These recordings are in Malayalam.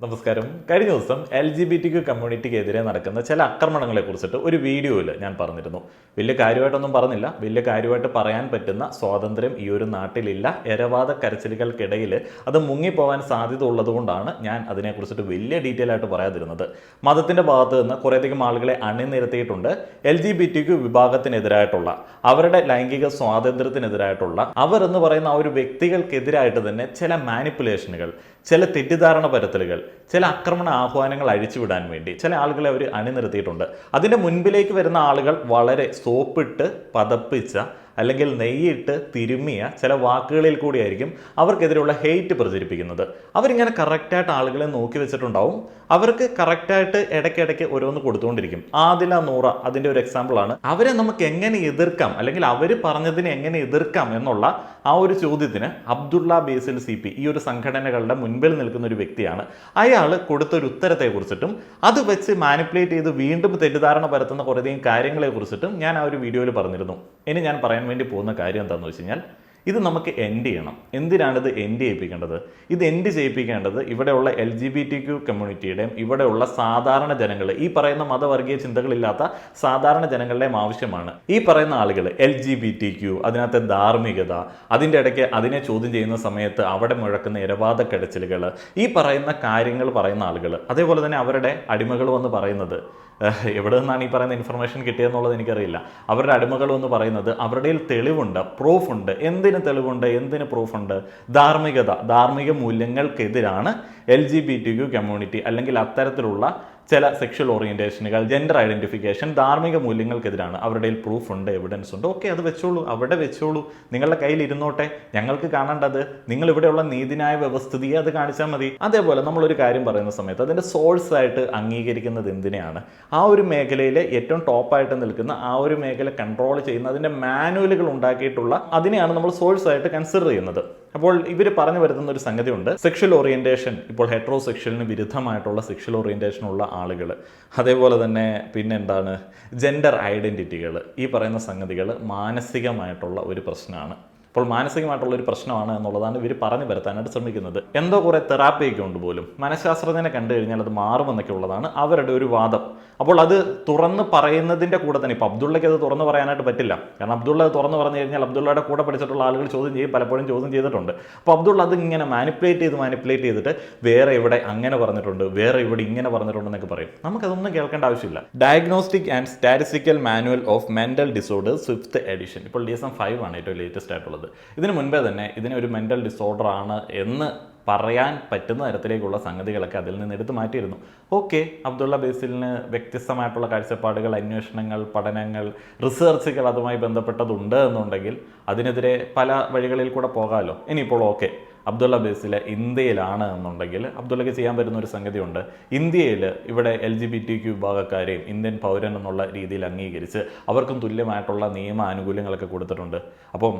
നമസ്കാരം. കഴിഞ്ഞ ദിവസം എൽ ജി ബി ടി കമ്മ്യൂണിറ്റിക്കെതിരെ നടക്കുന്ന ചില ആക്രമണങ്ങളെ കുറിച്ചിട്ട് ഒരു വീഡിയോയിൽ ഞാൻ പറഞ്ഞിരുന്നു. വലിയ കാര്യമായിട്ടൊന്നും പറഞ്ഞില്ല. വലിയ കാര്യമായിട്ട് പറയാൻ പറ്റുന്ന സ്വാതന്ത്ര്യം ഈ ഒരു നാട്ടിലില്ല. എരവാദ കരച്ചിലുകൾക്കിടയിൽ അത് മുങ്ങിപ്പോവാൻ സാധ്യത ഉള്ളതുകൊണ്ടാണ് ഞാൻ അതിനെക്കുറിച്ചിട്ട് വലിയ ഡീറ്റെയിൽ ആയിട്ട് പറയാതിരുന്നത്. മതത്തിന്റെ ഭാഗത്ത് നിന്ന് കുറേയധികം ആളുകളെ അണിനിരത്തിയിട്ടുണ്ട് എൽ ജി ബി ടി വിഭാഗത്തിനെതിരായിട്ടുള്ള അവരുടെ ലൈംഗിക സ്വാതന്ത്ര്യത്തിനെതിരായിട്ടുള്ള അവർ എന്ന് പറയുന്ന ആ ഒരു വ്യക്തികൾക്കെതിരായിട്ട് തന്നെ ചില മാനിപ്പുലേഷനുകൾ ചില തെറ്റിദ്ധാരണ പരത്തലുകൾ ചില ആക്രമണ ആഹ്വാനങ്ങൾ അഴിച്ചുവിടാൻ വേണ്ടി ചില ആളുകളെ അവർ അണിനിർത്തിയിട്ടുണ്ട് അതിന്റെ മുൻപിലേക്ക് വരുന്ന ആളുകൾ വളരെ സോപ്പിട്ട് പതപ്പിച്ച അല്ലെങ്കിൽ നെയ്യിട്ട് തിരുമ്മിയ ചില വാക്കുകളിൽ കൂടിയായിരിക്കും അവർക്കെതിരെയുള്ള ഹെയ്റ്റ് പ്രചരിപ്പിക്കുന്നത്. അവരിങ്ങനെ കറക്റ്റായിട്ട് ആളുകളെ നോക്കി വെച്ചിട്ടുണ്ടാവും. അവർക്ക് കറക്റ്റായിട്ട് ഇടയ്ക്കിടയ്ക്ക് ഓരോന്ന് കൊടുത്തുകൊണ്ടിരിക്കും. ആദില നൂറ അതിന്റെ ഒരു എക്സാമ്പിളാണ് അവരെ നമുക്ക് എങ്ങനെ എതിർക്കാം? അല്ലെങ്കിൽ അവർ പറഞ്ഞതിനെ എങ്ങനെ എതിർക്കാം എന്നുള്ള ആ ഒരു ചോദ്യത്തിന് അബ്ദുള്ള ബേസിൽ സി പി ഈ ഒരു സംഘടനകളുടെ മുൻപിൽ നിൽക്കുന്ന ഒരു വ്യക്തിയാണ്. അയാൾ കൊടുത്തൊരു ഉത്തരത്തെ കുറിച്ചിട്ടും അത് വെച്ച് മാനിപ്പുലേറ്റ് ചെയ്ത് വീണ്ടും തെറ്റിദ്ധാരണ പരത്തുന്ന കുറേയധികം കാര്യങ്ങളെ കുറിച്ചിട്ടും ഞാൻ ആ ഒരു വീഡിയോയിൽ പറഞ്ഞിരുന്നു. ഇനി ഞാൻ പറയാൻ വേണ്ടി പോകുന്ന കാര്യം എന്താണെന്ന് വെച്ച് കഴിഞ്ഞാൽ ഇത് നമുക്ക് എൻഡ് ചെയ്യണം. എന്തിനാണ് ഇത് എൻഡ് ചെയ്യിപ്പിക്കേണ്ടത്? ഇത് എൻഡ് ചെയ്യിപ്പിക്കേണ്ടത് ഇവിടെയുള്ള L G B T Q കമ്മ്യൂണിറ്റിയുടെയും ഇവിടെയുള്ള സാധാരണ ജനങ്ങൾ ഈ പറയുന്ന മതവർഗീയ ചിന്തകളില്ലാത്ത സാധാരണ ജനങ്ങളുടെയും ആവശ്യമാണ്. ഈ പറയുന്ന ആളുകൾ L G B T Q അതിനകത്തെ ധാർമ്മികത അതിന്റെ ഇടയ്ക്ക് അതിനെ ചോദ്യം ചെയ്യുന്ന സമയത്ത് അവിടെ മുഴക്കുന്ന ഇരവാദ കിടച്ചിലുകൾ ഈ പറയുന്ന കാര്യങ്ങൾ പറയുന്ന ആളുകൾ അതേപോലെ തന്നെ അവരുടെ അടിമകൾ വന്ന് പറയുന്നത്. എവിടെ നിന്നാണ് ഈ പറയുന്ന ഇൻഫർമേഷൻ കിട്ടിയെന്നുള്ളത് എനിക്കറിയില്ല. അവരുടെ അടിമകൾ എന്ന് പറയുന്നത് അവരുടെ തെളിവുണ്ട് പ്രൂഫുണ്ട് എന്തിന് തെളിവുണ്ട്? എന്തിന് പ്രൂഫുണ്ട് ധാർമ്മികത ധാർമ്മിക മൂല്യങ്ങൾക്കെതിരാണ് L G B T Q community അല്ലെങ്കിൽ അത്തരത്തിലുള്ള ചില സെക്ഷൽ ഓറിയന്റേഷനുകൾ ജെൻഡർ ഐഡന്റിഫിക്കേഷൻ ധാർമ്മിക മൂല്യങ്ങൾക്കെതിരാണ്. അവരുടെ പ്രൂഫ് ഉണ്ട് എവിഡൻസ് ഉണ്ട്. ഓക്കെ അത് വെച്ചോളൂ അവിടെ വെച്ചോളൂ. നിങ്ങളുടെ കയ്യിൽ ഇരുന്നോട്ടെ. ഞങ്ങൾക്ക് കാണേണ്ടത് നിങ്ങൾ ഇവിടെയുള്ള നീതിനായ വ്യവസ്ഥിതിയെ അത് കാണിച്ചാൽ മതി. അതേപോലെ നമ്മളൊരു കാര്യം പറയുന്ന സമയത്ത് അതിന്റെ സോഴ്സ് ആയിട്ട് അംഗീകരിക്കുന്നത് എന്തിനെയാണ്? ആ ഒരു മേഖലയിലെ ഏറ്റവും ടോപ്പായിട്ട് നിൽക്കുന്ന ആ ഒരു മേഖല കൺട്രോൾ ചെയ്യുന്ന അതിന്റെ മാനുവലുകൾ ഉണ്ടാക്കിയിട്ടുള്ള അതിനെയാണ് നമ്മൾ സോഴ്സ് ആയിട്ട് കൺസിഡർ ചെയ്യുന്നത്. അപ്പോൾ ഇവർ പറഞ്ഞു വരുത്തുന്ന ഒരു സംഗതി ഉണ്ട് സെക്ഷൽ ഓറിയന്റേഷൻ ഇപ്പോൾ ഹെട്രോ സെക്ഷലിന് വിരുദ്ധമായിട്ടുള്ള സെക്ഷൽ ഓറിയന്റേഷൻ ഉള്ള ആളുകൾ അതേപോലെ തന്നെ പിന്നെ എന്താണ് ജെൻഡർ ഐഡന്റിറ്റികൾ ഈ പറയുന്ന സംഗതികൾ മാനസികമായിട്ടുള്ള ഒരു പ്രശ്നമാണ്. അപ്പോൾ മാനസികമായിട്ടുള്ള ഒരു പ്രശ്നമാണ് എന്നുള്ളതാണ് ഇവർ പറഞ്ഞു വരുത്താനായിട്ട് ശ്രമിക്കുന്നത്. എന്തോ കുറേ തെറാപ്പിയൊക്കെ ഉണ്ട് പോലും. മനഃശാസ്ത്രജ്ഞനെ കണ്ടു കഴിഞ്ഞാൽ അത് മാറുമെന്നൊക്കെ ഉള്ളതാണ് അവരുടെ ഒരു വാദം. അപ്പോൾ അത് തുറന്ന് പറയുന്നതിന്റെ കൂടെ തന്നെ ഇപ്പോൾ അബ്ദുള്ളയ്ക്ക് അത് തുറന്ന് പറയാനായിട്ട് പറ്റില്ല. കാരണം അബ്ദുള്ള അത് തുറന്ന് പറഞ്ഞു കഴിഞ്ഞാൽ അബ്ദുള്ളയുടെ കൂടെ പഠിച്ചിട്ടുള്ള ആളുകൾ ചോദ്യം ചെയ്യും പലപ്പോഴും ചോദ്യം ചെയ്തിട്ടുണ്ട്. അപ്പോൾ അബ്ദുള്ള അത് ഇങ്ങനെ മാനിപ്പുലേറ്റ് ചെയ്ത് മാനിപ്പുലേറ്റ് ചെയ്തിട്ട് വേറെ ഇവിടെ അങ്ങനെ പറഞ്ഞിട്ടുണ്ട് വേറെ ഇവിടെ ഇങ്ങനെ പറഞ്ഞിട്ടുണ്ടെന്നൊക്കെ പറയും. നമുക്കതൊന്നും കേൾക്കേണ്ട ആവശ്യമില്ല. Diagnostic and statistical manual of mental disorders fifth edition ഇപ്പോൾ ഡി എസ് എം ഫൈവ് ആണ് ഏറ്റവും ലേറ്റസ്റ്റ് ആയിട്ടുള്ളത്. ഇതിന് മുൻപേ തന്നെ ഇതിനെ ഒരു മെന്റൽ ഡിസോർഡർ ആണ് എന്ന് പറയാൻ പറ്റുന്ന തരത്തിലേക്കുള്ള സംഗതികളൊക്കെ അതിൽ നിന്ന് എടുത്തു മാറ്റിയിരുന്നു. ഓക്കെ അബ്ദുള്ള ബേസിലിന് വ്യത്യസ്തമായിട്ടുള്ള കാഴ്ചപ്പാടുകൾ അന്വേഷണങ്ങൾ പഠനങ്ങൾ റിസർച്ചുകൾ അതുമായി ബന്ധപ്പെട്ടതുണ്ട് എന്നുണ്ടെങ്കിൽ അതിനെതിരെ പല വഴികളിൽ കൂടെ പോകാമല്ലോ ഇനിയിപ്പോൾ ഓക്കെ. അബ്ദുള്ള ബേസിലെ ഇന്ത്യയിലാണ് എന്നുണ്ടെങ്കിൽ അബ്ദുള്ളക്ക് ചെയ്യാൻ പറ്റുന്ന ഒരു സംഗതിയുണ്ട്. ഇന്ത്യയിൽ ഇവിടെ L G B T Q വിഭാഗക്കാരെയും Indian പൗരൻ എന്നുള്ള രീതിയിൽ അംഗീകരിച്ച് അവർക്കും തുല്യമായിട്ടുള്ള നിയമ ആനുകൂല്യങ്ങളൊക്കെ കൊടുത്തിട്ടുണ്ട്. അപ്പം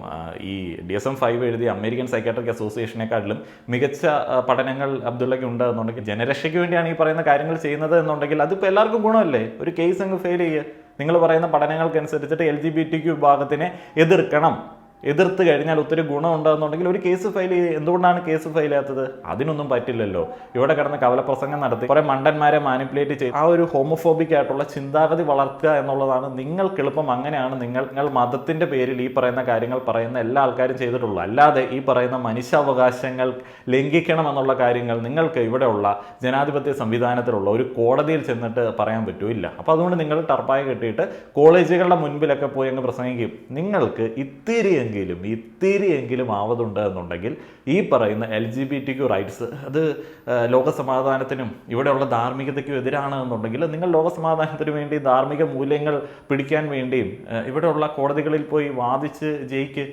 ഈ ഡി എസ് എം ഫൈവ് എഴുതിയ അമേരിക്കൻ സൈക്കാട്രിക് അസോസിയേഷനെക്കാട്ടിലും മികച്ച പഠനങ്ങൾ അബ്ദുള്ളയ്ക്ക് ഉണ്ട് എന്നുണ്ടെങ്കിൽ ജനരക്ഷയ്ക്ക് വേണ്ടിയാണ് ഈ പറയുന്ന കാര്യങ്ങൾ ചെയ്യുന്നത് എന്നുണ്ടെങ്കിൽ അതിപ്പോൾ എല്ലാവർക്കും ഗുണമല്ലേ? ഒരു കേസ് അങ്ങ് ഫെയിൽ ചെയ്യുക നിങ്ങൾ പറയുന്ന പഠനങ്ങൾക്കനുസരിച്ചിട്ട് L G B T Q വിഭാഗത്തിനെ എതിർക്കണം. എതിർത്ത് കഴിഞ്ഞാൽ ഒത്തിരി ഗുണമുണ്ടെന്നുണ്ടെങ്കിൽ ഒരു കേസ് ഫയൽ എന്തുകൊണ്ടാണ് കേസ് ഫയൽ ചെയ്യാത്തത്? അതിനൊന്നും പറ്റില്ലല്ലോ. ഇവിടെ കിടന്ന് കവലപ്രസംഗം നടത്തി. കുറെ മണ്ടന്മാരെ മാനിപ്പുലേറ്റ് ചെയ്ത് ആ ഒരു ഹോമോഫോബിക് ആയിട്ടുള്ള ചിന്താഗതി വളർത്തുക എന്നുള്ളതാണ് നിങ്ങൾക്ക് എളുപ്പം അങ്ങനെയാണ് നിങ്ങൾ നിങ്ങൾ മതത്തിന്റെ പേരിൽ ഈ പറയുന്ന കാര്യങ്ങൾ പറയുന്ന എല്ലാ ആൾക്കാരും ചെയ്തിട്ടുള്ളൂ അല്ലാതെ ഈ പറയുന്ന മനുഷ്യാവകാശങ്ങൾ ലംഘിക്കണം എന്നുള്ള കാര്യങ്ങൾ നിങ്ങൾക്ക് ഇവിടെയുള്ള ജനാധിപത്യ സംവിധാനത്തിലുള്ള ഒരു കോടതിയിൽ ചെന്നിട്ട് പറയാൻ പറ്റൂല്ല അപ്പോൾ അതുകൊണ്ട് നിങ്ങൾ ടർപ്പായ കെട്ടിയിട്ട് കോളേജുകളുടെ മുൻപിലൊക്കെ പോയി അങ്ങ് പ്രസംഗിക്കും. നിങ്ങൾക്ക് ഇത്തിരിയെങ്കിലും ഇത്തിരിയെങ്കിലും ആവതുണ്ട് എന്നുണ്ടെങ്കിൽ ഈ പറയുന്ന L G B T Q rights അത് ലോകസമാധാനത്തിനും ഇവിടെയുള്ള ധാർമ്മികതയ്ക്കും എതിരാണ് എന്നുണ്ടെങ്കിൽ നിങ്ങൾ ലോകസമാധാനത്തിന് വേണ്ടി ധാർമ്മിക മൂല്യങ്ങൾ പിടിക്കാൻ വേണ്ടിയും ഇവിടെയുള്ള കോടതികളിൽ പോയി വാദിച്ച് ജയിക്ക്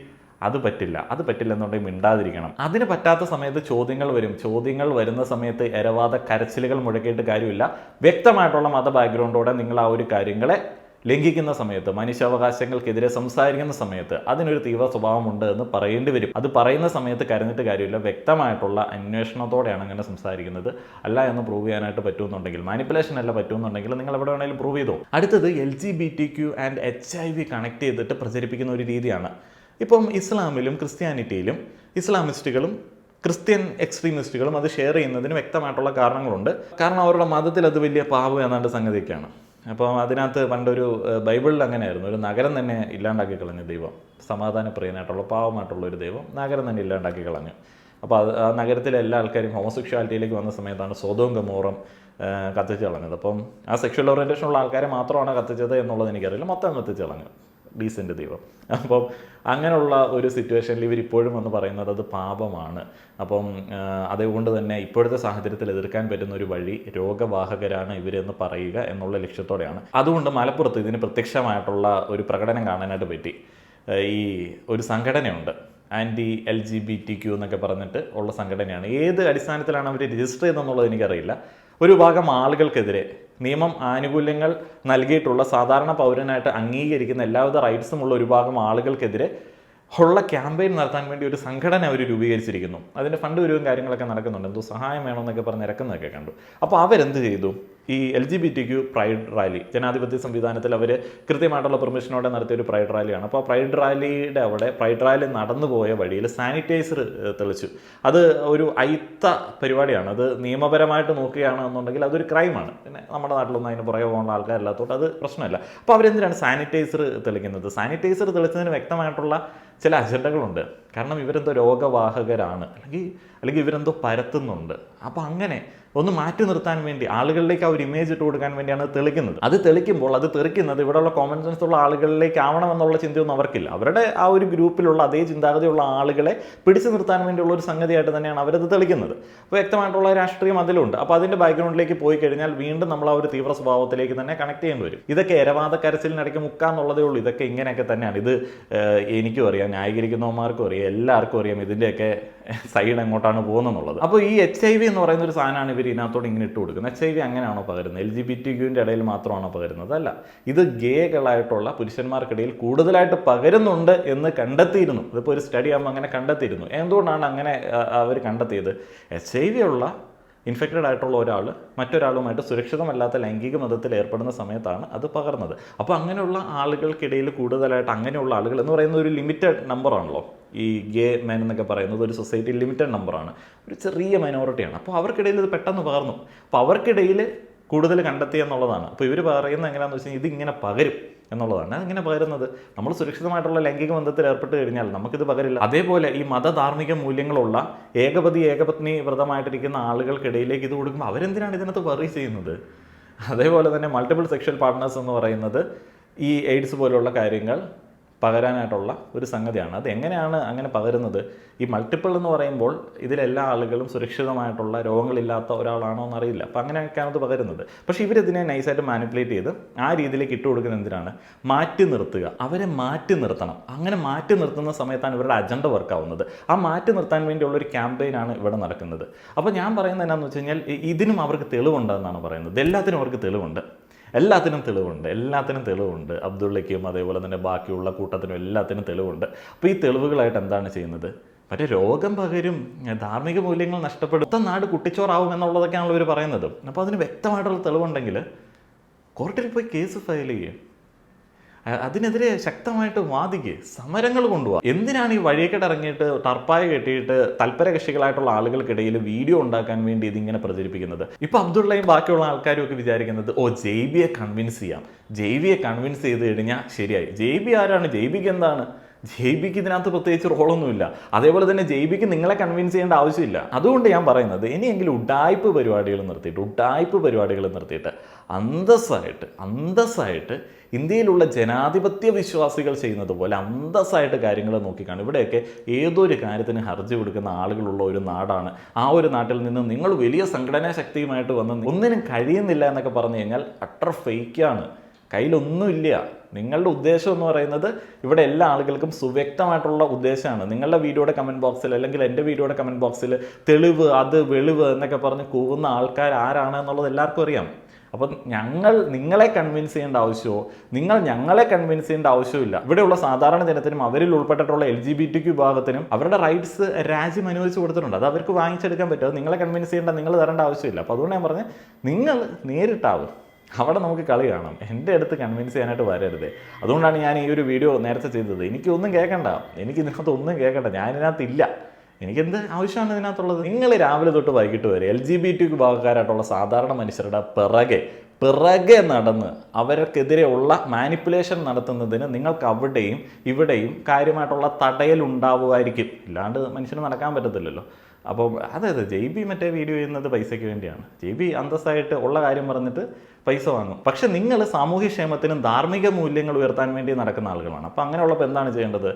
അത് പറ്റില്ല. അത് പറ്റില്ല എന്നുണ്ടെങ്കിൽ മിണ്ടാതിരിക്കണം. അതിന് പറ്റാത്ത സമയത്ത് ചോദ്യങ്ങൾ വരും. ചോദ്യങ്ങൾ വരുന്ന സമയത്ത് എരവാദ കരച്ചിലുകൾ മുഴക്കിയിട്ട് കാര്യമില്ല. വ്യക്തമായിട്ടുള്ള മത ബാക്ക്ഗ്രൗണ്ടോടെ നിങ്ങൾ ആ ഒരു കാര്യങ്ങളെ ലംഘിക്കുന്ന സമയത്ത് മനുഷ്യാവകാശങ്ങൾക്കെതിരെ സംസാരിക്കുന്ന സമയത്ത് അതിനൊരു തീവ്ര സ്വഭാവമുണ്ട് എന്ന് പറയേണ്ടി വരും. അത് പറയുന്ന സമയത്ത് കരഞ്ഞിട്ട് കാര്യമില്ല. വ്യക്തമായിട്ടുള്ള അന്വേഷണത്തോടെയാണ് അങ്ങനെ സംസാരിക്കുന്നത്. അല്ല എന്ന് പ്രൂവ് ചെയ്യാനായിട്ട് പറ്റുമെന്നുണ്ടെങ്കിൽ മാനിപ്പുലേഷൻ അല്ല പറ്റുമെന്നുണ്ടെങ്കിൽ നിങ്ങൾ എവിടെ വേണമെങ്കിലും പ്രൂവ് ചെയ്തോ. അടുത്തത് L G B T Q and H I V connect ചെയ്തിട്ട് പ്രചരിപ്പിക്കുന്ന ഒരു രീതിയാണ്. ഇപ്പം ഇസ്ലാമിലും ക്രിസ്ത്യാനിറ്റിയിലും ഇസ്ലാമിസ്റ്റുകളും ക്രിസ്ത്യൻ എക്സ്ട്രീമിസ്റ്റുകളും അത് ഷെയർ ചെയ്യുന്നതിന് വ്യക്തമായിട്ടുള്ള കാരണങ്ങളുണ്ട്. കാരണം അവരുടെ മതത്തിൽ അത് വലിയ പാപം എന്നാണ്ട് സംഗതിയൊക്കെയാണ്. അപ്പോൾ അതിനകത്ത് പണ്ടൊരു ബൈബിളിൽ അങ്ങനെയായിരുന്നു. ഒരു നഗരം തന്നെ ഇല്ലാണ്ടാക്കി കളഞ്ഞു ദൈവം സമാധാനപ്രിയനായിട്ടുള്ള പാവമായിട്ടുള്ള ഒരു ദൈവം നഗരം തന്നെ ഇല്ലാണ്ടാക്കി കളഞ്ഞു. അപ്പോൾ അത് ആ നഗരത്തിലെ എല്ലാ ആൾക്കാരും ഹോമോസെക്ഷുവാലിറ്റിയിലേക്ക് വന്ന സമയത്താണ് സ്വതവും ഗമോറും കത്തിച്ച് കളഞ്ഞത്. അപ്പം ആ സെക്ഷൽ ഓറിയന്റേഷൻ ഉള്ള ആൾക്കാരെ മാത്രമാണ് കത്തിച്ചത് എന്നുള്ളത് എനിക്കറിയില്ല. മൊത്തം കത്തിച്ച് കളഞ്ഞു. ഡീസന്റ് ദൈവം. അപ്പം അങ്ങനെയുള്ള ഒരു സിറ്റുവേഷനിൽ ഇവർ ഇപ്പോഴും വന്ന് പറയുന്നത് അത് പാപമാണ്. അപ്പം അതുകൊണ്ട് തന്നെ ഇപ്പോഴത്തെ സാഹചര്യത്തിൽ എതിർക്കാൻ പറ്റുന്ന ഒരു വഴി രോഗവാഹകരാണ് ഇവരെന്ന് പറയുക എന്നുള്ള ലക്ഷ്യത്തോടെയാണ്. അതുകൊണ്ട് മലപ്പുറത്ത് ഇതിന് പ്രത്യക്ഷമായിട്ടുള്ള ഒരു പ്രകടനം കാണാനായിട്ട് പറ്റി. ഈ ഒരു സംഘടനയുണ്ട്. Anti L G B T Q എന്നൊക്കെ പറഞ്ഞിട്ട് ഉള്ള സംഘടനയാണ്. ഏത് അടിസ്ഥാനത്തിലാണ് അവർ രജിസ്റ്റർ ചെയ്തെന്നുള്ളത് എനിക്കറിയില്ല. ഒരു ഭാഗം ആളുകൾക്കെതിരെ നിയമം ആനുകൂല്യങ്ങൾ നൽകിയിട്ടുള്ള സാധാരണ പൗരനായിട്ട് അംഗീകരിക്കുന്ന എല്ലാവിധ റൈറ്റ്സും ഉള്ള ഒരു ഭാഗം ആളുകൾക്കെതിരെ ഉള്ള ക്യാമ്പയിൻ നടത്താൻ വേണ്ടി ഒരു സംഘടന അവർ രൂപീകരിച്ചിരിക്കുന്നു. അതിന്റെ ഫണ്ട് വരുവും കാര്യങ്ങളൊക്കെ നടക്കുന്നുണ്ട്. എന്തോ സഹായം വേണമെന്നൊക്കെ പറഞ്ഞ് ഇറക്കുന്നതൊക്കെ കണ്ടു. അപ്പോൾ അവരെന്ത് ചെയ്തു? ഈ L G B T Q pride rally ജനാധിപത്യ സംവിധാനത്തിൽ അവർ കൃത്യമായിട്ടുള്ള പെർമിഷനോടെ നടത്തിയ ഒരു പ്രൈഡ് റാലിയാണ്. അപ്പോൾ ആ പ്രൈഡ് റാലിയുടെ അവിടെ പ്രൈഡ് റാലി നടന്നു പോയ വഴിയിൽ സാനിറ്റൈസർ തെളിച്ചു. അത് ഒരു അയിത്ത പരിപാടിയാണ്. അത് നിയമപരമായിട്ട് നോക്കുകയാണെന്നുണ്ടെങ്കിൽ അതൊരു ക്രൈമാണ്. പിന്നെ നമ്മുടെ നാട്ടിലൊന്നും അതിന് പുറകെ പോകുന്ന ആൾക്കാരില്ലാത്തതുകൊണ്ട് അത് പ്രശ്നമല്ല. അപ്പോൾ അവരെന്തിനാണ് സാനിറ്റൈസർ തെളിക്കുന്നത്? സാനിറ്റൈസർ തെളിച്ചതിന് വ്യക്തമായിട്ടുള്ള ചില അജണ്ടകളുണ്ട്. കാരണം ഇവരെന്തോ രോഗവാഹകരാണ്. അല്ലെങ്കിൽ അല്ലെങ്കിൽ ഇവരെന്തോ പരത്തുന്നുണ്ട്. അപ്പോൾ അങ്ങനെ ഒന്ന് മാറ്റി നിർത്താൻ വേണ്ടി ആളുകളിലേക്ക് ആ ഒരു ഇമേജ് ഇട്ട് കൊടുക്കാൻ വേണ്ടിയാണ് തെളിക്കുന്നത്. അത് തെളിക്കുമ്പോൾ അത് തെറിക്കുന്നത് ഇവിടെയുള്ള കോമൺ സെൻസ് ഉള്ള ആളുകളിലേക്ക് ആവണമെന്നുള്ള ചിന്തയൊന്നും അവർക്കില്ല. അവരുടെ ആ ഒരു ഗ്രൂപ്പിലുള്ള അതേ ചിന്താഗതിയുള്ള ആളുകളെ പിടിച്ചു നിർത്താൻ വേണ്ടിയുള്ള ഒരു സംഗതിയായിട്ട് തന്നെയാണ് അവരത് തെളിക്കുന്നത്. അപ്പോൾ വ്യക്തമായിട്ടുള്ള രാഷ്ട്രീയം അതിലുണ്ട്. അപ്പോൾ അതിന്റെ ബാക്ക്ഗ്രൗണ്ടിലേക്ക് പോയി കഴിഞ്ഞാൽ വീണ്ടും നമ്മൾ ആ ഒരു തീവ്ര സ്വഭാവത്തിലേക്ക് തന്നെ കണക്ട് ചെയ്യേണ്ടി വരും. ഇതൊക്കെ എരവാദ കരച്ചിലിനിടയ്ക്ക് മുക്കാന്നുള്ളതേ ഉള്ളൂ. ഇതൊക്കെ ഇങ്ങനെയൊക്കെ തന്നെയാണ്. ഇത് എനിക്കും അറിയാം ന്യായീകരിക്കുന്നവന്മാർക്കും അറിയാം. എല്ലാവർക്കും അറിയാം ഇതിന്റെയൊക്കെ സൈഡ് എങ്ങോട്ടാണ് പോകുന്നതെന്നുള്ളത്. അപ്പോൾ ഈ എച്ച് ഐ വി എന്ന് പറയുന്ന ഒരു സാധനമാണ് ഇവർ ഇതിനകത്തോട് ഇങ്ങനെ ഇട്ട് കൊടുക്കുന്നത്. എച്ച് ഐ വി അങ്ങനെയാണോ പകരുന്നത്? എൽ ജി ബി ടി ക്യൂവിന്റെ ഇടയിൽ മാത്രമാണോ പകരുന്നത്? അല്ല ഇത് ഗേകളായിട്ടുള്ള പുരുഷന്മാർക്കിടയിൽ കൂടുതലായിട്ട് പകരുന്നുണ്ട് എന്ന് കണ്ടെത്തിയിരുന്നു. ഇതിപ്പോൾ ഒരു സ്റ്റഡി ആകുമ്പോൾ അങ്ങനെ കണ്ടെത്തിയിരുന്നു. എന്തുകൊണ്ടാണ് അങ്ങനെ അവർ കണ്ടെത്തിയത്? എച്ച് ഐ വി ഉള്ള ഇൻഫെക്റ്റഡ് ആയിട്ടുള്ള ഒരാൾ മറ്റൊരാളുമായിട്ട് സുരക്ഷിതമല്ലാത്ത ലൈംഗിക മതത്തിൽ ഏർപ്പെടുന്ന സമയത്താണ് അത് പകർന്നത്. അപ്പോൾ അങ്ങനെയുള്ള ആളുകൾക്കിടയിൽ കൂടുതലായിട്ട് അങ്ങനെയുള്ള ആളുകൾ എന്ന് പറയുന്നത് ഒരു ലിമിറ്റഡ് നമ്പറാണല്ലോ ഈ ഗേ മാൻ എന്നൊക്കെ പറയുന്നത് ഒരു സൊസൈറ്റി ലിമിറ്റഡ് നമ്പറാണ് ഒരു ചെറിയ മൈനോറിറ്റിയാണ് അപ്പോൾ അവർക്കിടയിൽ ഇത് പെട്ടെന്ന് പകർന്നു. അപ്പോൾ അവർക്കിടയിൽ കൂടുതൽ കണ്ടെത്തി എന്നുള്ളതാണ്. അപ്പോൾ ഇവർ പറയുന്നത് എങ്ങനെയാണെന്ന് വെച്ച് കഴിഞ്ഞാൽ ഇതിങ്ങനെ പകരും എന്നുള്ളതാണ്. അങ്ങനെ പകരുന്നത്. നമ്മൾ സുരക്ഷിതമായിട്ടുള്ള ലൈംഗിക ബന്ധത്തിൽ ഏർപ്പെട്ട് കഴിഞ്ഞാൽ നമുക്കിത് പകരില്ല. അതേപോലെ ഈ മതധാർമ്മിക മൂല്യങ്ങളുള്ള ഏകപതി ഏകപത്നി വ്രതമായിട്ടിരിക്കുന്ന ആളുകൾക്കിടയിലേക്ക് ഇത് കൊടുക്കുമ്പോൾ അവരെന്തിനാണ് ഇതിനകത്ത് വറി ചെയ്യുന്നത്? അതേപോലെ തന്നെ മൾട്ടിപ്പിൾ സെക്ഷൽ പാർട്ട്നേഴ്സ് എന്ന് പറയുന്നത് ഈ എയ്ഡ്സ് പോലുള്ള കാര്യങ്ങൾ പകരാനായിട്ടുള്ള ഒരു സംഗതിയാണ്. അത് എങ്ങനെയാണ് അങ്ങനെ പകരുന്നത്? ഈ മൾട്ടിപ്പിൾ എന്ന് പറയുമ്പോൾ ഇതിലെല്ലാ ആളുകളും സുരക്ഷിതമായിട്ടുള്ള രോഗങ്ങളില്ലാത്ത ഒരാളാണോ എന്നറിയില്ല. അപ്പം അങ്ങനെയൊക്കെയാണ് അത് പകരുന്നത്. പക്ഷേ ഇവരിതിനെ നൈസായിട്ട് മാനിപ്പുലേറ്റ് ചെയ്ത് ആ രീതിയിലേക്ക് ഇട്ട് കൊടുക്കുന്ന എന്തിനാണ്? മാറ്റി നിർത്തുക. അവരെ മാറ്റി നിർത്തണം. അങ്ങനെ മാറ്റി നിർത്തുന്ന സമയത്താണ് ഇവരുടെ അജണ്ട വർക്ക് ആവുന്നത്. ആ മാറ്റി നിർത്താൻ വേണ്ടിയുള്ള ഒരു ക്യാമ്പയിനാണ് ഇവിടെ നടക്കുന്നത്. അപ്പോൾ ഞാൻ പറയുന്നത് എന്നാന്ന് വെച്ച് കഴിഞ്ഞാൽ ഇതിനും അവർക്ക് തെളിവുണ്ടെന്നാണ് പറയുന്നത്. എല്ലാത്തിനും അവർക്ക് തെളിവുണ്ട്. എല്ലാത്തിനും തെളിവുണ്ട് എല്ലാത്തിനും തെളിവുണ്ട്. അബ്ദുള്ളയ്ക്കും അതേപോലെ തന്നെ ബാക്കിയുള്ള കൂട്ടത്തിനും എല്ലാത്തിനും തെളിവുണ്ട്. അപ്പോൾ ഈ തെളിവുകളായിട്ട് എന്താണ് ചെയ്യുന്നത്? മറ്റേ രോഗം പകരും ധാർമ്മിക മൂല്യങ്ങൾ നഷ്ടപ്പെടും. മൊത്തം നാട് കുട്ടിച്ചോറാവും എന്നുള്ളതൊക്കെയാണല്ലോ ഇവർ പറയുന്നത്. അപ്പോൾ അതിന് വ്യക്തമായിട്ടുള്ള തെളിവുണ്ടെങ്കിൽ കോർട്ടിൽ പോയി കേസ് ഫയൽ ചെയ്യും. അതിനെതിരെ ശക്തമായിട്ട് വാദിക്ക് സമരങ്ങൾ കൊണ്ടുപോകാം എന്തിനാണ് ഈ വഴിയേക്കട ഇറങ്ങിയിട്ട് ടർപ്പായ കെട്ടിയിട്ട് തൽപര കക്ഷികളായിട്ടുള്ള ആളുകൾക്കിടയിൽ വീഡിയോ ഉണ്ടാക്കാൻ വേണ്ടി ഇതിങ്ങനെ പ്രചരിപ്പിക്കുന്നത്? ഇപ്പൊ അബ്ദുള്ളയും ബാക്കിയുള്ള ആൾക്കാരും ഒക്കെ വിചാരിക്കുന്നത് ഓ ജെയ്ബിയെ കൺവിൻസ് ചെയ്യാം. ജെയ്ബിയെ കൺവിൻസ് ചെയ്ത് കഴിഞ്ഞാൽ ശരിയായി. ജെയ്ബി ആരാണ്? ജെയ്ബിക്ക് എന്താണ്? ജെയ്ബിക്ക് ഇതിനകത്ത് പ്രത്യേകിച്ച് റോളൊന്നുമില്ല. അതേപോലെ തന്നെ ജെയ്ബിക്ക് നിങ്ങളെ കൺവിൻസ് ചെയ്യേണ്ട ആവശ്യമില്ല. അതുകൊണ്ട് ഞാൻ പറയുന്നത് ഇനിയെങ്കിലും ഉഡായ്പ് പരിപാടികൾ നിർത്തിയിട്ട് ഉഡായ്പ് പരിപാടികൾ നിർത്തിയിട്ട് അന്തസ്സായിട്ട് അന്തസ്സായിട്ട് ഇന്ത്യയിലുള്ള ജനാധിപത്യ വിശ്വാസികൾ ചെയ്യുന്നത് പോലെ അന്തസ്സായിട്ട് കാര്യങ്ങൾ നോക്കിക്കാണും. ഇവിടെയൊക്കെ ഏതൊരു കാര്യത്തിന് ഹർജി കൊടുക്കുന്ന ആളുകളുള്ള ഒരു നാടാണ്. ആ ഒരു നാട്ടിൽ നിന്ന് നിങ്ങൾ വലിയ സംഘടനാ ശക്തിയുമായിട്ട് വന്ന് ഒന്നിനും കഴിയുന്നില്ല എന്നൊക്കെ പറഞ്ഞു കഴിഞ്ഞാൽ അട്ടർ ഫേക്കാണ് കയ്യിലൊന്നുമില്ല. നിങ്ങളുടെ ഉദ്ദേശം എന്ന് പറയുന്നത് ഇവിടെ എല്ലാ ആളുകൾക്കും സുവ്യക്തമായിട്ടുള്ള ഉദ്ദേശമാണ്. നിങ്ങളുടെ വീഡിയോയുടെ കമന്റ് ബോക്സിൽ അല്ലെങ്കിൽ എന്റെ വീഡിയോയുടെ കമന്റ് ബോക്സിൽ തെളിവ് അത് വെളിവ് എന്നൊക്കെ പറഞ്ഞ് കൂവുന്ന ആൾക്കാർ ആരാണ് എന്നുള്ളത് എല്ലാവർക്കും അറിയാം. അപ്പം ഞങ്ങൾ നിങ്ങളെ കൺവിൻസ് ചെയ്യേണ്ട ആവശ്യമോ നിങ്ങൾ ഞങ്ങളെ കൺവിൻസ് ചെയ്യേണ്ട ആവശ്യമില്ല ഇവിടെയുള്ള സാധാരണ ജനത്തിനും അവരിൽ ഉൾപ്പെട്ടിട്ടുള്ള എൽ ജി ബി ടി വിഭാഗത്തിനും അവരുടെ റൈറ്റ്സ് രാജ്യം അനുവദിച്ച് കൊടുത്തിട്ടുണ്ട്. അത് അവർക്ക് വാങ്ങിച്ചെടുക്കാൻ പറ്റും. അത് നിങ്ങളെ കൺവിൻസ് ചെയ്യേണ്ട നിങ്ങൾ തരേണ്ട ആവശ്യമില്ല. അപ്പോൾ അതുകൊണ്ട് ഞാൻ പറഞ്ഞത് നിങ്ങൾ നേരിട്ടാവും. അവിടെ നമുക്ക് കളി കാണാം. എന്റെ അടുത്ത് കൺവിൻസ് ചെയ്യാനായിട്ട് വരരുത്. അതുകൊണ്ടാണ് ഞാൻ ഈ ഒരു വീഡിയോ നേരത്തെ ചെയ്തത്. എനിക്കൊന്നും കേൾക്കണ്ട എനിക്ക് ഇതിനകത്ത് ഒന്നും കേൾക്കണ്ട ഞാൻ ഇതിനകത്തില്ല. എനിക്കെന്ത് ആവശ്യമാണ് ഇതിനകത്തുള്ളത്? നിങ്ങൾ രാവിലെ തൊട്ട് വൈകിട്ട് വരെ എൽ ജി ബി ടി വിഭാഗക്കാരായിട്ടുള്ള സാധാരണ മനുഷ്യരുടെ പിറകെ പിറകെ നടന്ന് അവർക്കെതിരെയുള്ള മാനിപ്പുലേഷൻ നടത്തുന്നതിന് നിങ്ങൾക്ക് അവിടെയും ഇവിടെയും കാര്യമായിട്ടുള്ള തടയൽ ഉണ്ടാവുമായിരിക്കും ഇല്ലാണ്ട് മനുഷ്യന് നടക്കാൻ പറ്റത്തില്ലല്ലോ. അപ്പോൾ അതെ അതെ ജെ ബി മറ്റേ വീഡിയോ ചെയ്യുന്നത് പൈസയ്ക്ക് വേണ്ടിയാണ്. ജെ ബി അന്തസ്സായിട്ട് ഉള്ള കാര്യം പറഞ്ഞിട്ട് പൈസ വാങ്ങും. പക്ഷെ നിങ്ങൾ സാമൂഹ്യക്ഷേമത്തിനും ധാർമ്മിക മൂല്യങ്ങൾ ഉയർത്താൻ വേണ്ടി നടക്കുന്ന ആളുകളാണ്. അപ്പോൾ അങ്ങനെയുള്ളപ്പോൾ എന്താണ് ചെയ്യേണ്ടത്?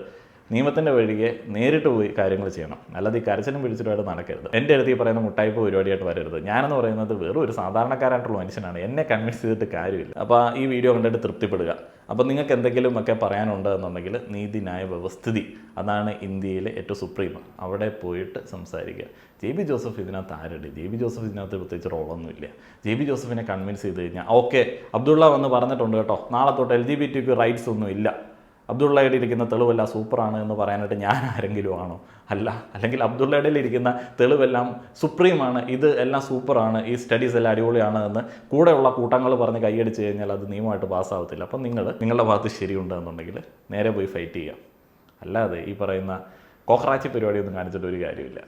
നിയമത്തിന്റെ വഴിയെ നേരിട്ട് പോയി കാര്യങ്ങൾ ചെയ്യണം. അല്ലാതെ ഈ കരച്ചിലും പിടിച്ചിട്ടുമായിട്ട് നടക്കരുത്. എന്റെ അടുത്ത് ഈ പറയുന്ന മുട്ടായ്പ പരിപാടിയായിട്ട് വരരുത്. ഞാനെന്ന് പറയുന്നത് വെറും ഒരു സാധാരണക്കാരായിട്ടുള്ള മനുഷ്യനാണ്. എന്നെ കൺവിൻസ് ചെയ്തിട്ട് കാര്യമില്ല. അപ്പോൾ ഈ വീഡിയോ കണ്ടിട്ട് തൃപ്തിപ്പെടുക. അപ്പോൾ നിങ്ങൾക്ക് എന്തെങ്കിലും ഒക്കെ പറയാനുണ്ട് എന്നുണ്ടെങ്കിൽ നീതിന്യായ വ്യവസ്ഥിതി അതാണ് ഇന്ത്യയിലെ ഏറ്റവും സുപ്രീം അവിടെ പോയിട്ട് സംസാരിക്കുക. ജെ ബി ജോസഫ് ഇതിനകത്ത് ആരുണ്ട്? ജെ ബി ജോസഫ് ഇതിനകത്ത് പ്രത്യേകിച്ച് റോളൊന്നുമില്ല. ജെ ബി ജോസഫിനെ കൺവിൻസ് ചെയ്ത് കഴിഞ്ഞാൽ ഓക്കെ അബ്ദുള്ള വന്ന് പറഞ്ഞിട്ടുണ്ട് കേട്ടോ. നാളെ തൊട്ട് എൽ ജി ബി ടിക്ക് റൈറ്റ്സ് ഒന്നും ഇല്ല അബ്ദുള്ളയുടെ ഇരിക്കുന്ന തെളിവെല്ലാം സൂപ്പറാണ് എന്ന് പറയാനായിട്ട് ഞാൻ ആരെങ്കിലും ആണോ? അല്ല അല്ലെങ്കിൽ അബ്ദുള്ളയുടെ ഇരിക്കുന്ന തെളിവെല്ലാം സുപ്രീമാണ് ഇത് എല്ലാം സൂപ്പറാണ് ഈ സ്റ്റഡീസ് എല്ലാം അടിപൊളിയാണ് എന്ന് കൂടെയുള്ള കൂട്ടങ്ങൾ പറഞ്ഞ് കൈയടിച്ച് കഴിഞ്ഞാൽ അത് നിയമമായിട്ട് പാസ്സാവത്തില്ല. അപ്പം നിങ്ങൾ നിങ്ങളുടെ ഭാഗത്ത് ശരിയുണ്ട് എന്നുണ്ടെങ്കിൽ നേരെ പോയി ഫൈറ്റ് ചെയ്യാം. അല്ലാതെ ഈ പറയുന്ന കോക്രാച്ചി പരിപാടിയൊന്നും കാണിച്ചിട്ട് ഒരു കാര്യമില്ല